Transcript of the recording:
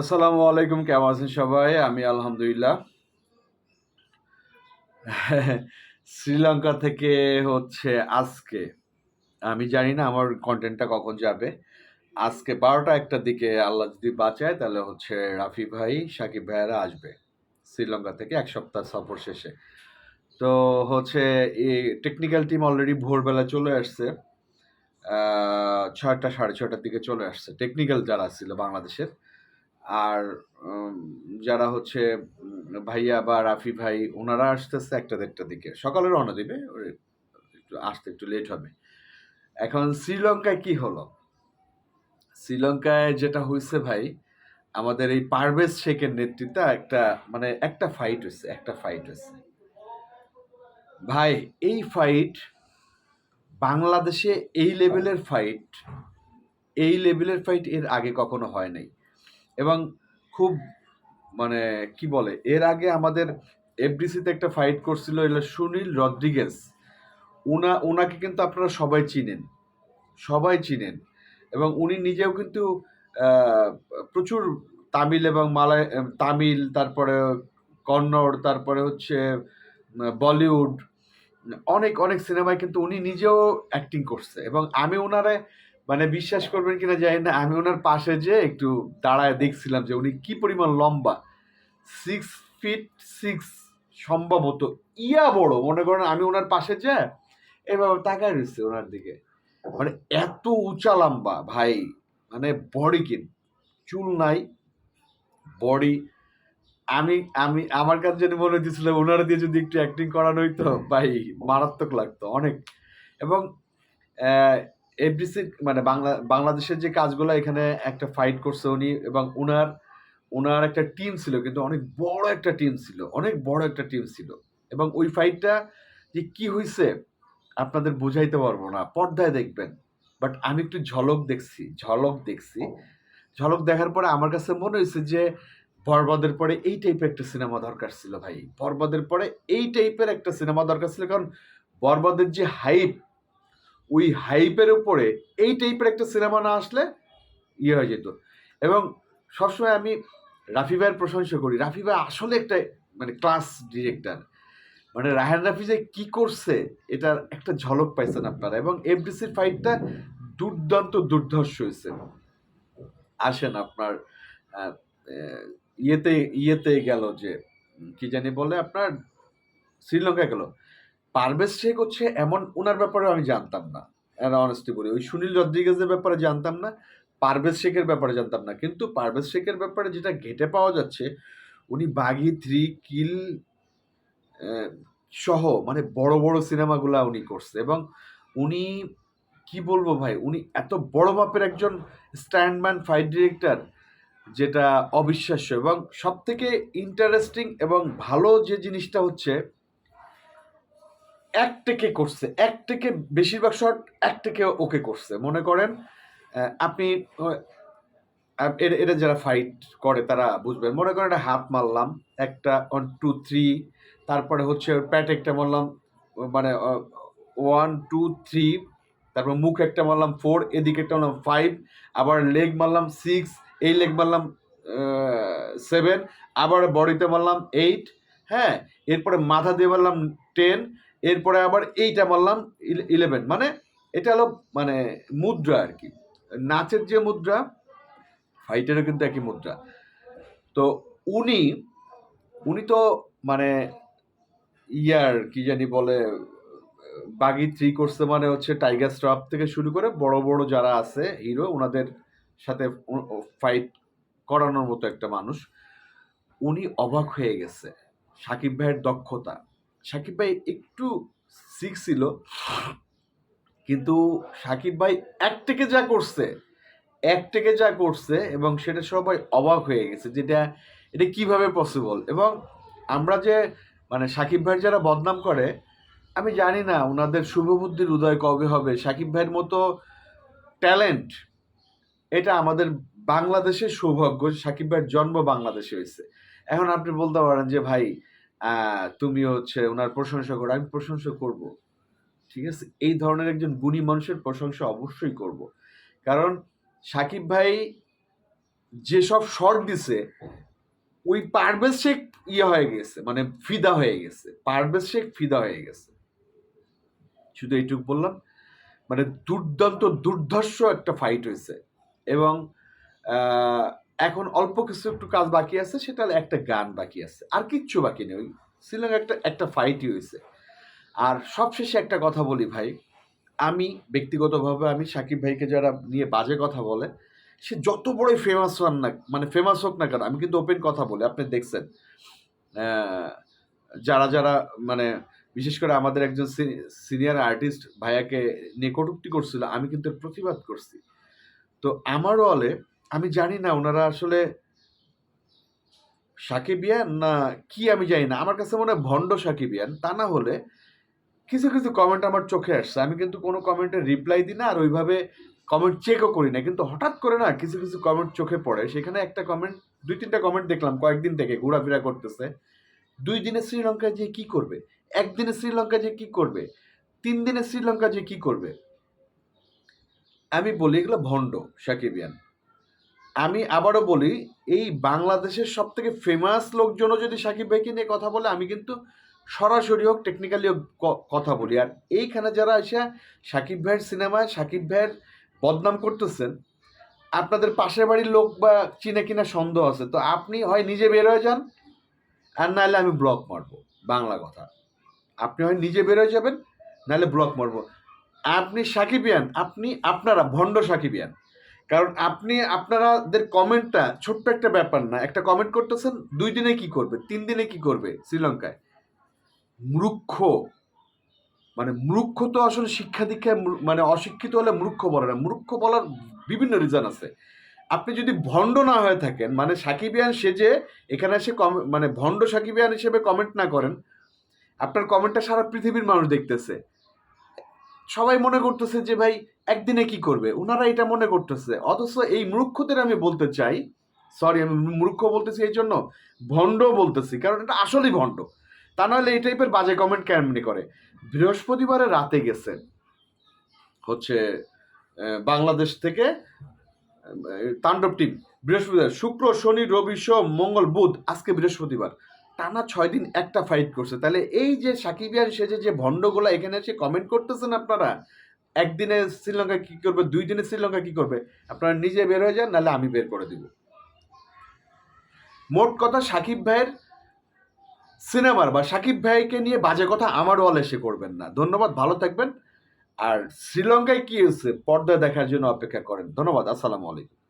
আসসালামু আলাইকুম, কেমন আছেন সবাই? আমি আলহামদুলিল্লাহ। শ্রীলঙ্কা থেকে হচ্ছে আজকে, আমি জানি না আমার কন্টেন্টটা কখন যাবে। আজকে বারোটা একটার দিকে আল্লাহ যদি বাঁচায়, তাহলে হচ্ছে রাফি ভাই, সাকিব ভাইয়ারা আসবে শ্রীলঙ্কা থেকে এক সপ্তাহ সফর শেষে। তো হচ্ছে এই টেকনিক্যাল টিম অলরেডি ভোরবেলা চলে আসছে। ছয়টা, সাড়ে ছয়টার দিকে চলে আসছে। টেকনিক্যাল যারা ছিল বাংলাদেশের আর যারা হচ্ছে ভাইয়া বা রাফি ভাই ওনারা আসতেছে একটা দেড়টার দিকে। সকালে রওনা দিবে একটু আসতে একটু লেট হবে। এখন শ্রীলঙ্কায় কি হলো? শ্রীলঙ্কায় যেটা হয়েছে ভাই, আমাদের এই পারভেজ শেখের নেতৃত্বে একটা মানে একটা ফাইট হয়েছে একটা ফাইট হয়েছে ভাই, এই ফাইট বাংলাদেশে এই লেভেলের ফাইট এই লেভেলের ফাইট এর আগে কখনো হয় নাই। এবং খুব মানে কি বলে, এর আগে আমাদের এফডিসিতে একটা ফাইট করছিল, এলো সুনীল রদ্রিগেজ। উনা ওনাকে কিন্তু আপনারা সবাই চিনেন সবাই চিনেন। এবং উনি নিজেও কিন্তু প্রচুর তামিল এবং মালয় তামিল, তারপরে কন্নড়, তারপরে হচ্ছে বলিউড, অনেক অনেক সিনেমায় কিন্তু উনি নিজেও অ্যাক্টিং করছে। এবং আমি ওনারে মানে বিশ্বাস করবেন কিনা জানি না, আমি ওনার পাশে যে একটু দাঁড়ায় দেখছিলাম যে উনি কি পরিমাণ লম্বা সিক্স ফিট সিক্স সম্ভবত ইয়া বড়। মনে করেন আমি ওনার পাশে যে, এভাবে তাকায় রয়েছে ওনার দিকে। মানে এত উঁচা লম্বা, ভাই মানে বডি কিন চুল নাই বডি আমি আমি, আমার কাছে যদি মনে হচ্ছিল ওনারা দিয়ে যদি একটু অ্যাক্টিং করানো হইতো, ভাই, মারাত্মক লাগতো, অনেক। এবং এফডিসি মানে বাংলা, বাংলাদেশের যে কাজগুলো এখানে একটা ফাইট করছে উনি এবং ওনার ওনার একটা টিম ছিল, কিন্তু অনেক বড় একটা টিম ছিল, অনেক বড় একটা টিম ছিল। এবং ওই ফাইটটা যে কি হয়েছে আপনাদের বোঝাইতে পারব না, পর্দায় দেখবেন। বাট আমি একটু ঝলক দেখছি ঝলক দেখছি। ঝলক দেখার পরে আমার কাছে মনে হয়েছে যে বরবাদের পরে এই টাইপের একটা সিনেমা দরকার ছিল ভাই। বরবাদের পরে এই টাইপের একটা সিনেমা দরকার ছিল, কারণ বরবাদের যে হাইপ ওই হাইপের উপরে এই টাইপের একটা সিনেমা না আসলে ইয়ে হয়ে যেত। এবং সবসময় আমি রাফি ভাইয়ের প্রশংসা করি। রাফি ভাই আসলে একটা মানে ক্লাস ডিরেক্টর মানে রাহান রাফি যে কী করছে, এটার একটা ঝলক পাইছেন আপনারা। এবং এফডিসির ফাইটটা দুর্দান্ত দুর্ধর্ষ হয়েছে। আসেন আপনার ইয়েতে ইয়েতে গেল যে কি জানি বলে আপনার, শ্রীলঙ্কায় গেল। পারভেজ শেখ হচ্ছে এমন ওনার ব্যাপারে আমি জানতাম না অনেস্টি বলি। ওই সুনীল রদ্রিগেজের ব্যাপারে জানতাম না, পারভেজ শেখের ব্যাপারে জানতাম না। কিন্তু পারভেজ শেখের ব্যাপারে যেটা ঘেটে পাওয়া যাচ্ছে, উনি বাগি থ্রি কিল সহ মানে বড় বড় সিনেমাগুলা উনি করছে এবং উনি, কি বলব ভাই, উনি এত বড় মাপের একজন স্ট্যান্ডম্যান, ফাইট ডিরেক্টর, যেটা অবিশ্বাস্য এবং সব থেকে ইন্টারেস্টিং এবং ভালো যে জিনিসটা হচ্ছে এক টেকে করছে, এক টেকে বেশিরভাগ শট এক টেকে ওকে করছে। মনে করেন আপনি এটা যারা ফাইট করে তারা বুঝবেন। মনে করেন, একটা হাত মারলাম, একটা ওয়ান টু থ্রি তারপরে হচ্ছে প্যাট একটা মারলাম মানে ওয়ান টু থ্রি তারপর মুখ একটা মারলাম ফোর এদিকে একটা মারলাম ফাইভ আবার লেগ মারলাম সিক্স এই লেগ মারলাম সেভেন আবার বডিতে মারলাম এইট হ্যাঁ এরপরে মাথা দিয়ে মারলাম টেন এরপরে আবার এইটা বললাম ইলেভেন। মানে এটা হলো মানে মুদ্রা আর কি। নাচের যে মুদ্রা ফাইটেরও কিন্তু একই মুদ্রা। তো উনি উনি তো মানে ইয়ার, কি জানি বলে, বাগি থ্রি করছে মানে হচ্ছে টাইগার শ্রফ থেকে শুরু করে বড় বড় যারা আছে, হিরো, ওনাদের সাথে ফাইট করানোর মতো একটা মানুষ। উনি অবাক হয়ে গেছে। সাকিব ভাইয়ের দক্ষতা। সাকিব ভাই একটু সিক ছিল, কিন্তু সাকিব ভাই এক থেকে যা করছে, এক থেকে যা করছে এবং সেটা সবাই অবাক হয়ে গেছে যেটা এটা কীভাবে পসিবল এবং আমরা যে মানে সাকিব ভাইয়ের যারা বদনাম করে, আমি জানি না ওনাদের শুভবুদ্ধির উদয় কবে হবে। সাকিব ভাইয়ের মতো ট্যালেন্ট এটা আমাদের বাংলাদেশের সৌভাগ্য সাকিব ভাইয়ের জন্ম বাংলাদেশে হয়েছে। এখন আপনি বলতে পারেন যে ভাই তুমি হচ্ছে ওনার প্রশংসা করো, আমি প্রশংসা করব। ঠিক আছে? এই ধরনের একজন গুণী মানুষের প্রশংসা অবশ্যই করব। কারণ সাকিব ভাই যেসব শর্ট দিছে, ওই পারভেজ শেখ ইয়ে হয়ে গেছে মানে ফিদা হয়ে গেছে, পারভেজ শেখ ফিদা হয়ে গেছে। শুধু এইটুকু বললাম। মানে দুর্দান্ত, দুর্ধর্ষ একটা ফাইট হয়েছে। এবং এখন অল্প কিছু একটু কাজ বাকি আছে, সেটা একটা গান বাকি আছে। আর কিচ্ছু বাকি নেই। শ্রীলঙ্কা একটা একটা ফাইটই হয়েছে। আর সবশেষে একটা কথা বলি ভাই, আমি ব্যক্তিগতভাবে, আমি সাকিব ভাইকে যারা নিয়ে বাজে কথা বলে, সে যত বড়ই ফেমাস হন না মানে ফেমাস হোক না কেন, আমি কিন্তু ওপেন কথা বলি, আপনি দেখছেন। যারা যারা মানে বিশেষ করে আমাদের একজন সিনিয়র আর্টিস্ট ভাইয়াকে নিয়ে কটূক্তি করছিল, আমি কিন্তু প্রতিবাদ করছি। তো আমার ওয়ালে আমি জানি না ওনারা আসলে সাকিবিয়ান না কি আমি জানি না। আমার কাছে মনে হয় ভণ্ড সাকিবিয়ান। তা না হলে কিছু কিছু কমেন্ট আমার চোখে আসছে। আমি কিন্তু কোনো কমেন্টের রিপ্লাই দিই না আর ওইভাবে কমেন্ট চেকও করি না। কিন্তু হঠাৎ করে না কিছু কিছু কমেন্ট চোখে পড়ে। সেখানে একটা কমেন্ট দুই, তিনটা কমেন্ট দেখলাম কয়েকদিন থেকে ঘোরাফেরা করতেছে। দুই দিনে শ্রীলঙ্কা যে কি করবে? একদিনে শ্রীলঙ্কা যে কি করবে? তিন দিনে শ্রীলঙ্কা যে কি করবে? আমি বলি এগুলো ভণ্ড সাকিবিয়ান। আমি আবারও বলি, এই বাংলাদেশের সব থেকে ফেমাস লোকজনও যদি সাকিব ভাইকে নিয়ে কথা বলে, আমি কিন্তু সরাসরি হোক টেকনিক্যালি হোক কথা বলি। আর এইখানে যারা এসে সাকিব ভাইয়ের সিনেমায় সাকিব ভাইয়ের বদনাম করতেছেন, আপনাদের পাশের বাড়ির লোক বা চিনে কিনা সন্দেহ আছে। তো আপনি হয় নিজে বের হয়ে যান, আর নাহলে আমি ব্লক মারবো, বাংলা কথা। আপনি হয় নিজে বের হয়ে যাবেন, নাহলে ব্লক মারবো। আপনি সাকিবিয়ান, আপনি আপনারা, ভণ্ড সাকিবিয়ান। কারণ আপনি, আপনারাদের কমেন্টটা ছোট্ট একটা ব্যাপার না। একটা কমেন্ট করতেছেন, দুই দিনে কি করবে? তিন দিনে কি করবে শ্রীলঙ্কায়? মূর্খ। মানে মূর্খ তো আসলে শিক্ষা দীক্ষায় মানে অশিক্ষিত হলে মূর্খ বলে না। মূর্খ বলার বিভিন্ন রিজন আছে। আপনি যদি ভণ্ড না হয়ে থাকেন মানে সাকিবিয়ান সেজে এখানে এসে কম- মানে ভণ্ড সাকিবিয়ান হিসেবে কমেন্ট না করেন, আপনার কমেন্টটা সারা পৃথিবীর মানুষ দেখতেছে। সবাই মনে করতেছে যে, ভাই, একদিনে কি করবে? ওনারা এটা মনে করতেছে। অথচ এই মূর্খদের আমি বলতে চাই সরি আমি মূর্খ বলতেছি এই জন্য, ভণ্ড বলতেছি, কারণ এটা আসলেই ভণ্ড। তা নাহলে এই টাইপের বাজে কমেন্ট কেমনি করে? বৃহস্পতিবারে রাতে গেছেন, হচ্ছে বাংলাদেশ থেকে তাণ্ডব টিম বৃহস্পতিবার, শুক্র, শনি, রবি, সোম, মঙ্গল, বুধ, আজকে বৃহস্পতিবার। টানা ছয় দিন একটা ফাইট করছে। তাহলে এই যে সাকিবিয়ান সেজে যে ভণ্ডগুলা এখানে এসে কমেন্ট করতেছেন আপনারা, একদিনে শ্রীলঙ্কা কি করবে, দুই দিনে শ্রীলঙ্কা কি করবে, আপনারা নিজে বের হয়ে যান, নাহলে আমি বের করে দিব। মোট কথা সাকিব ভাইয়ের সিনেমার বা সাকিব ভাইকে নিয়ে বাজে কথা আমার ওয়াল এসে করবেন না। ধন্যবাদ, ভালো থাকবেন। আর শ্রীলঙ্কায় কি হয়েছে, পর্দা দেখার জন্য অপেক্ষা করেন। ধন্যবাদ, আসসালামু আলাইকুম।